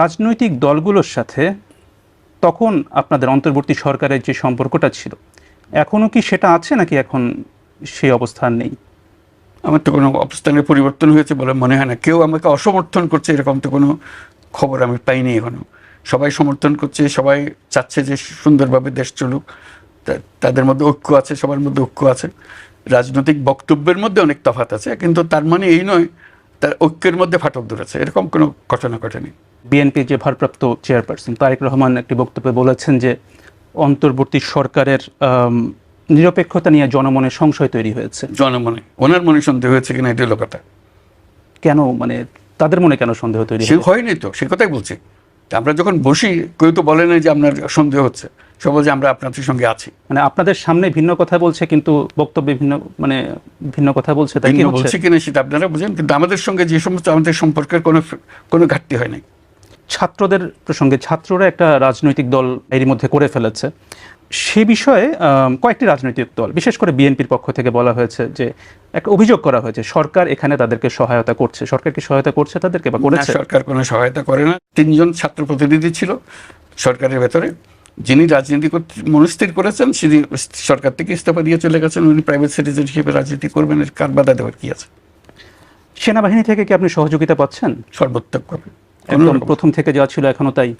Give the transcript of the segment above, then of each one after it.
রাজনৈতিক দলগুলোর সাথে তখন আপনাদের অন্তর্বর্তী সরকারের যে সম্পর্কটা ছিল এখনও কি সেটা আছে নাকি এখন সেই অবস্থান নেই? আমার তো কোনো অবস্থানের পরিবর্তন হয়েছে বলে মনে হয় না। কেউ আমাকে অসমর্থন করছে এরকম তো কোনো খবর আমি পাইনি এখনও সবাই সমর্থন করছে, সবাই চাচ্ছে যে সুন্দরভাবে দেশ চলুক। তাদের মধ্যে ঐক্য আছে, সবার মধ্যে ঐক্য আছে। রাজনৈতিক বক্তব্যের মধ্যে অনেক তফাত আছে, কিন্তু তার মানে এই নয়, তার ঐক্যের মধ্যে ফাটল ধরেছে। এরকম কোনো ঘটনা ঘটেনি। বিএনপির যে ভারপ্রাপ্ত চেয়ারপারসন তারেক রহমান একটি বক্তব্যে বলেছেন যে অন্তর্বর্তী সরকারের নিরপেক্ষতা নিয়ে জনমনে সংশয় তৈরি হয়েছে। জনমনে। ওনার মনে সন্দেহ হয়েছে কিনা এটা হলো কথা। কেন? মানে তাদের মনে কেন সন্দেহ তৈরি সে? হয়নি তো সে কথাই বলছি। আমরা যখন বসি কেউ তো বলে না যে আপনার সন্দেহ হচ্ছে। সব বলছে আমরা আপনাদের সঙ্গে আছি। মানে আপনাদের সামনে ভিন্ন কথা বলছে কিন্তু বক্তব্যে ভিন্ন মানে ভিন্ন কথা বলছে তাই কি বলছে কিনা সেটা আপনারা বুঝেন কিন্তু আমাদের সঙ্গে যে সমস্ত আমাদের সম্পর্কের কোনো কোনো ঘাটতি হয় নাই। ছাত্রদের প্রসঙ্গে ছাত্ররা একটা রাজনৈতিক দল এরই মধ্যে করে ফেলেছে। সে বিষয়ে কয়েকটি রাজনৈতিক দল বিশেষ করে বিএনপির পক্ষ থেকে বলা হয়েছে যে একটা অভিযোগ করা হয়েছে সরকার এখানে তাদেরকে সহায়তা করছে। সরকার কি সহায়তা করছে তাদেরকে বা করেছে? সরকার কোনো সহায়তা করে না। তিনজন ছাত্র প্রতিনিধি ছিল সরকারের ভেতরে। যিনি রাজনীতি করতে মনস্থির করেছেন তিনি সরকার থেকে ইস্তফা দিয়ে চলে গেছেন। উনি প্রাইভেট সিটিজেন হিসেবে রাজনীতি করবেন এর কার বাধা দেওয়ার কি আছে? সেনাবাহিনী থেকে কি আপনি সহযোগিতা পাচ্ছেন? সর্বোত্তকভাবে একদম প্রথম থেকে যা ছিল এখনও তাই?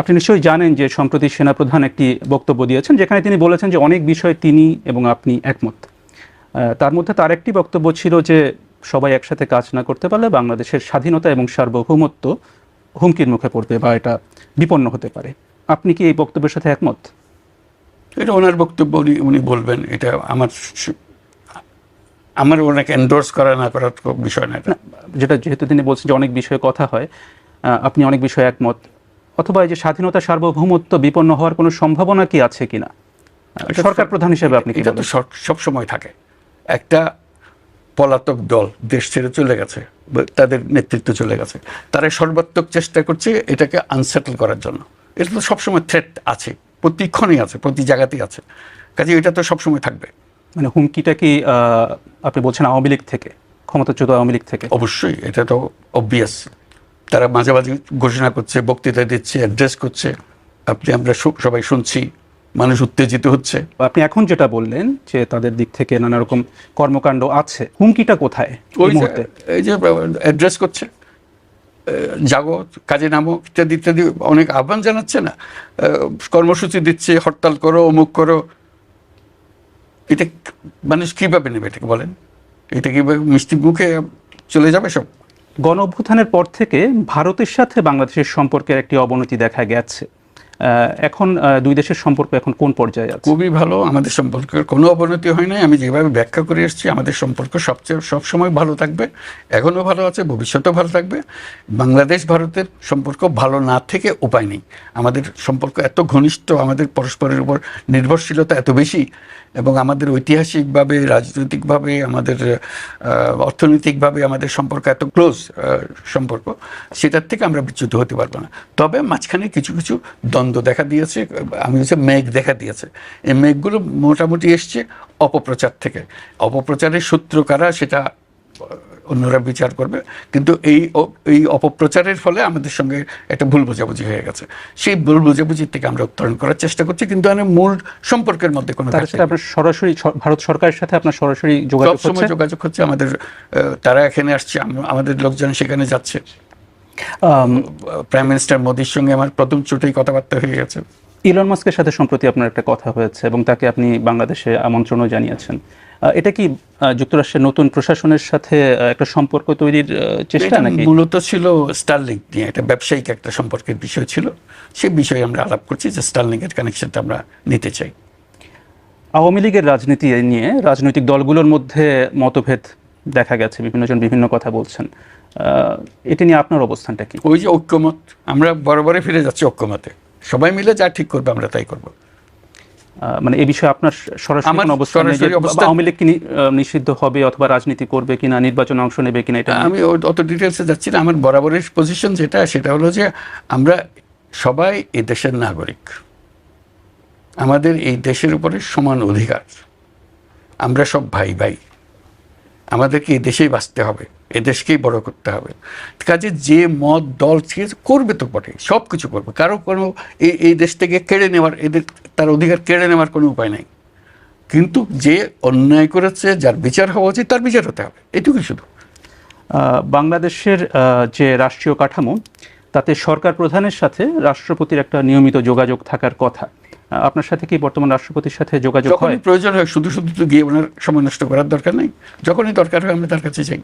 আপনি নিশ্চয়ই জানেন যে সম্প্রতি সেনাপ্রধান একটি বক্তব্য দিয়েছেন যেখানে তিনি বলেছেন যে অনেক বিষয়ে তিনি এবং আপনি একমত। তার মধ্যে তার একটি বক্তব্য ছিল যে সবাই একসাথে কাজ না করতে পারলে বাংলাদেশের স্বাধীনতা এবং সার্বভৌমত্ব হুমকির মুখে পড়বে বা এটা বিপন্ন হতে পারে। আপনি কি এই বক্তব্যের সাথে একমত? এটা ওনার বক্তব্য উনি উনি বলবেন এটা আমার আমার ওনাকে এন্ডোর্স করা না করার বিষয় না যেটা যেহেতু তিনি বলছেন যে অনেক বিষয়ে কথা হয় আপনি অনেক বিষয়ে একমত। অথবা এই যে স্বাধীনতা সার্বভৌমত্ব বিপন্ন হওয়ার কোনো সম্ভাবনা কি আছে কিনা? সরকার প্রধান হিসেবে আপনি এটা তো? সব সময় থাকে। একটা পলাতক দল দেশ ছেড়ে চলে গেছে তাদের নেতৃত্ব চলে গেছে। তারা সর্বাত্মক চেষ্টা করছে এটাকে আনসেটেল করার জন্য। এটা তো সবসময় থ্রেট আছে প্রতিক্ষণই আছে প্রতি জায়গাতেই আছে। কাজে এটা তো সবসময় থাকবে। মানে হুমকিটা কি আপনি বলছেন আওয়ামী লীগ থেকে ক্ষমতাচ্যুত আওয়ামী লীগ থেকে? অবশ্যই এটা তো অবভিয়াস তারা মাঝে মাঝে ঘোষণা করছে বক্তৃতা দিচ্ছে অ্যাড্রেস করছে। আপনি আমরা সবাই শুনছি মানুষ উত্তেজিত হচ্ছে। আপনি এখন যেটা বললেন যে তাদের দিক থেকে নানা রকম কর্মকাণ্ড আছে হুমকিটা কোথায় ওই মুহূর্তে? এই যে অ্যাড্রেস করছে জাগো কাজে নামো ইত্যাদি ইত্যাদি অনেক আহ্বান জানাচ্ছে না। কর্মসূচি দিচ্ছে হরতাল করো অমুক করো এটা মানুষ কীভাবে নেবে এটাকে বলেন? এটা কীভাবে মিষ্টি মুখে চলে যাবে সব? গণ অভ্যুত্থানের পর থেকে ভারতের সাথে বাংলাদেশের সম্পর্কের একটি অবনতি দেখা গেছে। এখন দুই দেশের সম্পর্ক এখন কোন পর্যায়ে আছে? খুবই ভালো। আমাদের সম্পর্কের কোনো অবনতি হয় নাই আমি যেভাবে ব্যাখ্যা করে এসেছি, আমাদের সম্পর্ক সবচেয়ে, সবসময় ভালো থাকবে, এখনও ভালো আছে, ভবিষ্যতেও ভালো থাকবে। বাংলাদেশ, ভারতের সম্পর্ক ভালো না থেকে উপায় নেই। আমাদের সম্পর্ক এত ঘনিষ্ঠ, আমাদের পরস্পরের উপর নির্ভরশীলতা এত বেশি, এবং আমাদের ঐতিহাসিকভাবে, রাজনৈতিকভাবে, আমাদের অর্থনৈতিকভাবে আমাদের সম্পর্ক এত ক্লোজ সম্পর্ক, সেটার থেকে আমরা বিচ্যুত হতে পারব না। তবে মাঝখানে কিছু কিছু দ্বন্দ্ব দেখা দিয়েছে আমি হচ্ছে মেঘ দেখা দিয়েছে। এই মেঘগুলো মোটামুটি এসছে অপপ্রচার থেকে। অপপ্রচারের সূত্র কারা সেটা অন্যরা বিচার করবে। কিন্তু এই এই অপপ্রচারের ফলে আমাদের সঙ্গে একটা ভুল বোঝাবুঝি হয়ে গেছে। সেই ভুল বোঝাবুঝির থেকে আমরা উত্তরণ করার চেষ্টা করছি কিন্তু আমি মূল সম্পর্কের মধ্যে কোনো তার ঘাটতি সাথে আপনার সরাসরি ভারত সরকারের সাথে আপনার সরাসরি যোগাযোগ হচ্ছে? যোগাযোগ হচ্ছে আমাদের তারা এখানে আসছে আমাদের লোকজন সেখানে যাচ্ছে। প্রাইম মিনিস্টার মোদির সঙ্গে আমার প্রথম চোটেই কথাবার্তা হয়ে গেছে। ইলন মাস্কের সাথে সম্প্রতি আপনার একটা কথা হয়েছে এবং তাকে আপনি বাংলাদেশে আমন্ত্রণও জানিয়েছেন। এটা কি যুক্তরাষ্ট্রের নতুন প্রশাসনের সাথে একটা সম্পর্ক তৈরির চেষ্টা নাকি? মূলত ছিল স্টারলিংক নিয়ে এটা ব্যবসায়িক একটা সম্পর্কের বিষয় ছিল। সে বিষয়ে আমরা আলাপ করছি যে স্টারলিংকের কানেকশনটা আমরা নিতে চাই। আওয়ামী লীগের রাজনীতি নিয়ে রাজনৈতিক দলগুলোর মধ্যে মতভেদ দেখা গেছে বিভিন্নজন বিভিন্ন কথা বলছেন। এটা নিয়ে আপনার অবস্থানটা কি? ওই যে ঐক্যমত আমরা বরাবরে ফিরে যাচ্ছি ঐক্যমতে। সবাই মিলে যা ঠিক করবে আমরা তাই করব। মানে এই বিষয়ে আপনার সরাসরি কোনো অবস্থান নেই আওয়ামী লীগ কি নিষিদ্ধ হবে অথবা রাজনীতি করবে কিনা নির্বাচনে অংশ নেবে কিনা এটা আমি অত ডিটেলসে যাচ্ছি না। আমার বরাবরের পজিশন যেটা সেটা হলো যে আমরা সবাই এই দেশের নাগরিক। আমাদের এই দেশের উপরে সমান অধিকার। আমরা সব ভাই ভাই আমাদেরকে এই দেশেই বাঁচতে হবে এদেশকেই দেশকেই বড় করতে হবে। কাজে যে মত, দল, সে করবে তো বটে সব কিছু করবে। কারও কোনো এই এই দেশ থেকে কেড়ে নেওয়ার, এদের তার অধিকার কেড়ে নেওয়ার কোনো উপায় নাই। কিন্তু যে অন্যায় করেছে, যার বিচার হওয়া উচিত, তার বিচার হতে হবে, এটুকুই শুধু। বাংলাদেশের যে রাষ্ট্রীয় কাঠামো তাতে সরকার প্রধানের সাথে রাষ্ট্রপতির একটা নিয়মিত যোগাযোগ থাকার কথা। আপনার সাথে কি বর্তমান রাষ্ট্রপতির সাথে যোগাযোগ হয়? প্রয়োজন হয়, শুধু শুধু তো গিয়ে ওনার সময় নষ্ট করার দরকার নেই। যখনই দরকার হয়, আমরা তার কাছে যাই।